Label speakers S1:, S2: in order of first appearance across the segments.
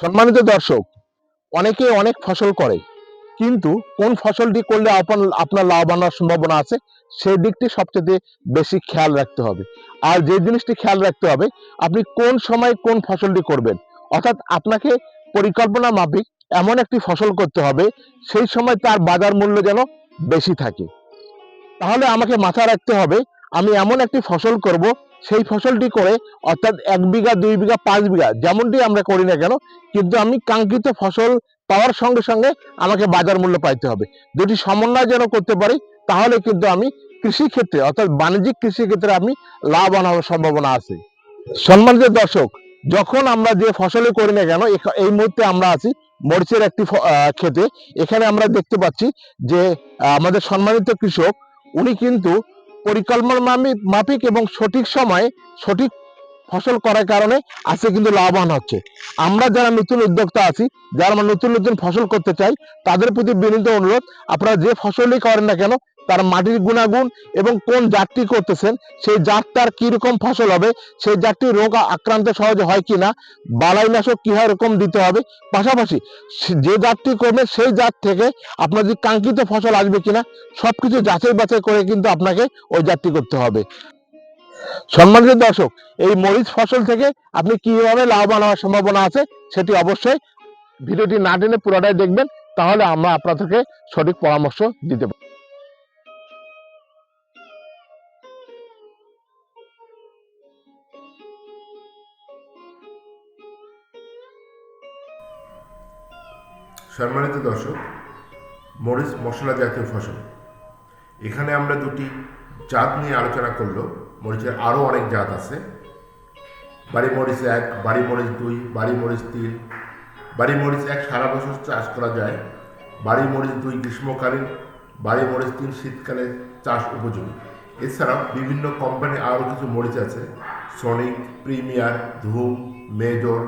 S1: সম্মানিত দর্শক, অনেকে অনেক ফসল করে, কিন্তু কোন ফসলটি করলে আপন- আপনার লাভবান হওয়ার সম্ভাবনা আছে সেই দিকটি সবচেয়ে বেশি খেয়াল রাখতে হবে। আর যে জিনিসটি খেয়াল রাখতে হবে, আপনি কোন সময় কোন ফসলটি করবেন? অর্থাৎ আপনাকে পরিকল্পনা মাফিক এমন একটি ফসল করতে হবে, সেই সময় তার বাজার মূল্য যেন বেশি থাকে। তাহলে আমাকে মাথায় রাখতে হবে, আমি এমন একটি ফসল করব সেই ফসলটি করে, অর্থাৎ এক বিঘা, দুই বিঘা, পাঁচ বিঘা, যেমনটি আমরা করি না কেন, কিন্তু আমি কাঙ্ক্ষিত ফসল পাওয়ার সঙ্গে সঙ্গে আমাকে বাজার মূল্য পাইতে হবে। দুটি সমন্বয় যেন করতে পারি, তাহলে কিন্তু আমি কৃষি ক্ষেত্রে, অর্থাৎ বাণিজ্যিক কৃষি ক্ষেত্রে আমি লাভবান হওয়ার সম্ভাবনা আছে। সম্মানিত দর্শক, যখন আমরা যে ফসলে করি না কেন এই মুহূর্তে আমরা আছি মরিচের একটি ক্ষেতে। এখানে আমরা দেখতে পাচ্ছি যে আমাদের সম্মানিত কৃষক, উনি কিন্তু পরিকল্পনা মামি- মাফিক এবং সঠিক সময়ে সঠিক ফসল করার কারণে আজকে কিন্তু লাভবান হচ্ছে। আমরা যারা নতুন উদ্যোক্তা আছি, যারা নতুন নতুন ফসল করতে চাই, তাদের প্রতি বিনীত অনুরোধ, আপনারা যে ফসলই করেন না কেন তার মাটির গুণাগুণ এবং কোন জাতটি করতেছেন, সেই জাতটার কি রকম ফসল হবে, সেই জাতটি রোগ আক্রান্ত সহজে হয় কি কিনা, বালাইনাশক কি হয় এরকম দিতে হবে, পাশাপাশি যে জাতটি করবেন সেই জাত থেকে আপনার যে কাঙ্ক্ষিত ফসল আসবে কিনা, সবকিছু যাচাই বাছাই করে কিন্তু আপনাকে ওই জাতটি করতে হবে। সম্মানিত দর্শক, এই মরিচ ফসল থেকে আপনি কীভাবে লাভবান হওয়ার সম্ভাবনা আছে, সেটি অবশ্যই ভিডিওটি না টেনে পুরোটাই দেখবেন, তাহলে আমরা আপনাদেরকে সঠিক পরামর্শ দিতে পারব।
S2: সম্মানিত দর্শক, মরিচ মশলা জাতীয় ফসল। এখানে আমরা দুটি জাত নিয়ে আলোচনা করল। মরিচের আরও অনেক জাত আছে। বাড়ি মরিচ এক, বাড়ি মরিচ দুই, বাড়ি মরিচ তিন। বাড়ি মরিচ এক সারা বছর চাষ করা যায়। বাড়ি মরিচ দুই গ্রীষ্মকালীন, বাড়ি মরিচ তিন শীতকালে চাষ উপযোগী। এছাড়াও বিভিন্ন কোম্পানি আরও কিছু মরিচ আছে। Sonic Premier Dhoom Major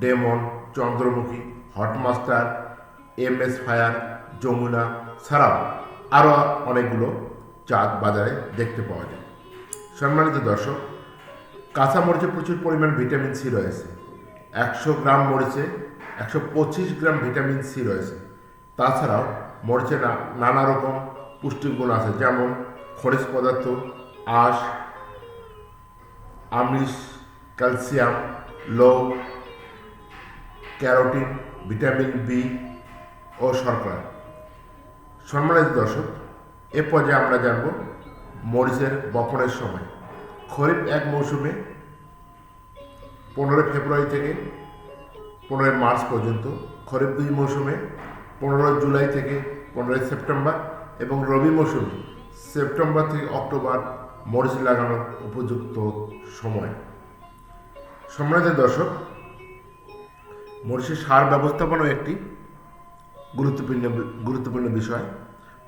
S2: Demon Chandramukhi Hotmaster M S Fire Jamuna ছাড়াও আরও অনেকগুলো জাত বাজারে দেখতে পাওয়া যায়। সম্মানিত দর্শক, কাঁচা মরিচে প্রচুর পরিমাণ ভিটামিন সি রয়েছে। একশো গ্রাম মরিচে একশো পঁচিশ গ্রাম ভিটামিন সি রয়েছে। তাছাড়াও মরিচে নানা রকম পুষ্টিগুণ আছে, যেমন খনিজ পদার্থ, আঁশ, আমিষ, ক্যালসিয়াম লৌ ক্যারোটিন, ভিটামিন বি ও শর্করা সম্মানিত দর্শক, এ পর্যায়ে আমরা জানব মরিচের বপনের সময়। খরিফ এক মৌসুমে পনেরোই ফেব্রুয়ারি থেকে পনেরোই মার্চ পর্যন্ত, খরিফ দুই মৌসুমে পনেরোই জুলাই থেকে পনেরোই সেপ্টেম্বর এবং রবি মৌসুমে সেপ্টেম্বর থেকে অক্টোবর মরিচ লাগানোর উপযুক্ত সময়। সম্মানিত দর্শক, মরিচের সার ব্যবস্থাপনাও একটি। গুরুত্বপূর্ণ গুরুত্বপূর্ণ বিষয়।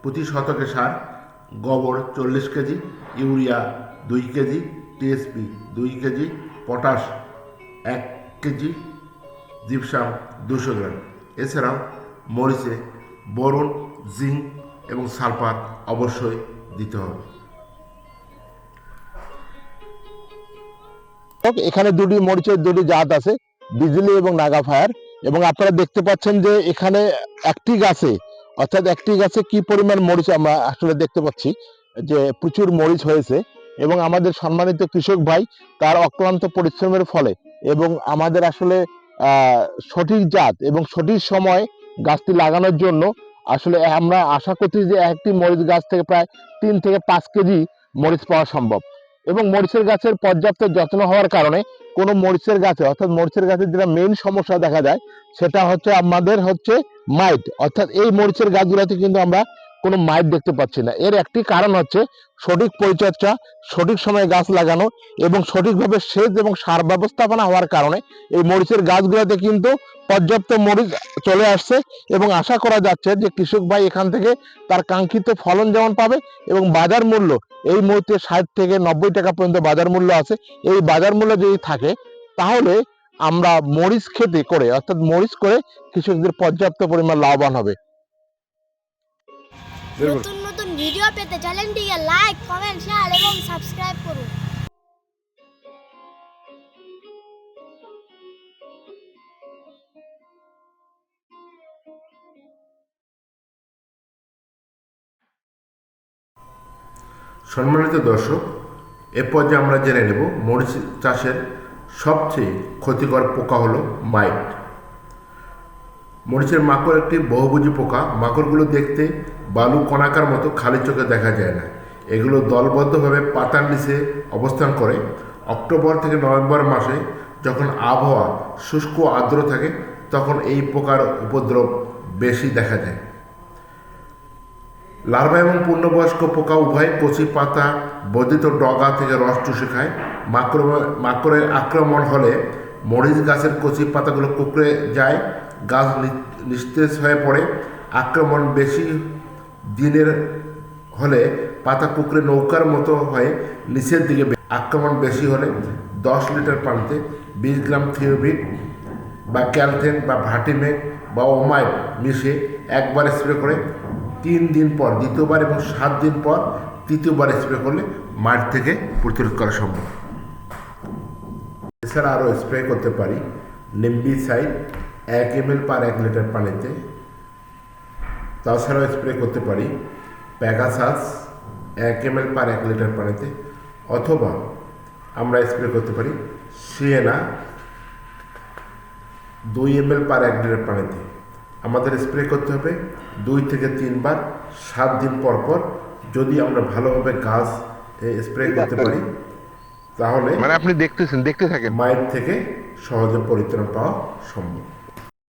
S2: প্রতি শতকে সার গোবর চল্লিশ কেজি, ইউরিয়া দুই কেজি টিএসপি দুই কেজি, পটাশ এক কেজি, জিপসাম দুশো গ্রাম। এছাড়াও মরিচে বোরন, জিঙ্ক এবং সালফার অবশ্যই দিতে হবে।
S1: এখানে দুটি মরিচের দুটি জাত আছে, বিজলি এবং নাগা ফায়ার। এবং আপনারা দেখতে পাচ্ছেন যে এখানে একটি গাছে, অর্থাৎ একটি গাছে কি পরিমাণ মরিচ আমরা আসলে দেখতে পাচ্ছি, যে প্রচুর মরিচ হয়েছে এবং আমাদের সম্মানিত কৃষক ভাই তার অক্লান্ত পরিশ্রমের ফলে এবং আমাদের আসলে সঠিক জাত এবং সঠিক সময় গাছটি লাগানোর জন্য আসলে আমরা আশা করছি যে একটি মরিচ গাছ থেকে প্রায় তিন থেকে পাঁচ কেজি মরিচ পাওয়া সম্ভব এবং মরিচের গাছের পর্যাপ্ত যত্ন হওয়ার কারণে কোনো মরিচের গাছে, অর্থাৎ মরিচের গাছের যেটা মেন সমস্যা দেখা যায় সেটা হচ্ছে আমাদের হচ্ছে মাইট অর্থাৎ এই মরিচের গাছগুলোতে কিন্তু আমরা কোনো মাইট দেখতে পাচ্ছি না। এর একটি কারণ হচ্ছে সঠিক পরিচর্যা, সঠিক সময়ে গাছ লাগানো এবং সঠিকভাবে সেচ এবং সার ব্যবস্থাপনা হওয়ার কারণে এই মরিচের গাছগুলোতে কিন্তু পর্যাপ্ত মরিচ চলে আসছে এবং আশা করা যাচ্ছে যে কৃষক ভাই এখান থেকে তার কাঙ্ক্ষিত ফলন যেমন পাবে এবং বাজার মূল্য, এই মুহূর্তে ষাট থেকে নব্বই টাকা পর্যন্ত বাজার মূল্য আছে। এই বাজার মূল্য যদি থাকে, তাহলে আমরা মরিচ খেতে করে, অর্থাৎ মরিচ করে কৃষকদের পর্যাপ্ত পরিমাণ লাভবান হবে।
S3: নতুন নতুন ভিডিও পেতে চ্যানেলটিকে লাইক কমেন্ট শেয়ার এবং সাবস্ক্রাইব করুন।
S2: সম্মানিত দর্শক এ পর্যায়ে আমরা জেনে নেব মরিচ চাষের সবচেয়ে ক্ষতিকর পোকা হলো মাইট। মরিচের মাকড় একটি বহুভুজি পোকা। মাকড়গুলো দেখতে বালু কণাকার মতো খালি চোখে দেখা যায় না। এগুলো দলবদ্ধভাবে পাতার নিচে অবস্থান করে। অক্টোবর থেকে নভেম্বর মাসে যখন আবহাওয়া শুষ্ক আর্দ্র থাকে, তখন এই পোকার উপদ্রব বেশি দেখা যায়। লার্ভা এবং পূর্ণবয়স্ক পোকা উভয় কচি পাতা, বর্ধিত ডগা থেকে রস চুষে খায়। মাকড় মাকড়ের আক্রমণ হলে মরিচ গাছের কচি পাতাগুলো কুকড়ে যায়। গাছ নিস্তেজ হয়ে পড়ে। আক্রমণ বেশি দিনের হলে পাতা কুকড়ে নৌকার মতো হয়ে নিচের দিকে আক্রমণ বেশি হলে দশ লিটার পানিতে বিশ গ্রাম থিওবিট বা ক্যালথেন বা ভাটিমেক বা ওমাইট মিশিয়ে একবার স্প্রে করে তিন দিন পর, দ্বিতীয়বার এবং সাত দিন পর তৃতীয়বার স্প্রে করলে মাঠ থেকে প্রতিরোধ করা সম্ভব। এছাড়া আরও স্প্রে করতে পারি। নিম্বিসাইড এক এম এল পার এক লিটার পানিতে। তাছাড়াও স্প্রে করতে পারি। প্যাগাসাস এক এম এল পার এক লিটার পানিতে। অথবা আমরা স্প্রে করতে পারি সিয়েনা দুই এম এল পার এক লিটার পানিতে। আমাদের স্প্রে করতে হবে দুই থেকে তিনবার সাত দিন পর পর। যদি আমরা ভালোভাবে গাছ স্প্রে করতে পারি তাহলে
S1: মানে আপনি দেখতেছেন দেখতে থাকেন।
S2: মায়ের থেকে সহজে পরিত্রাণ পাওয়া সম্ভব।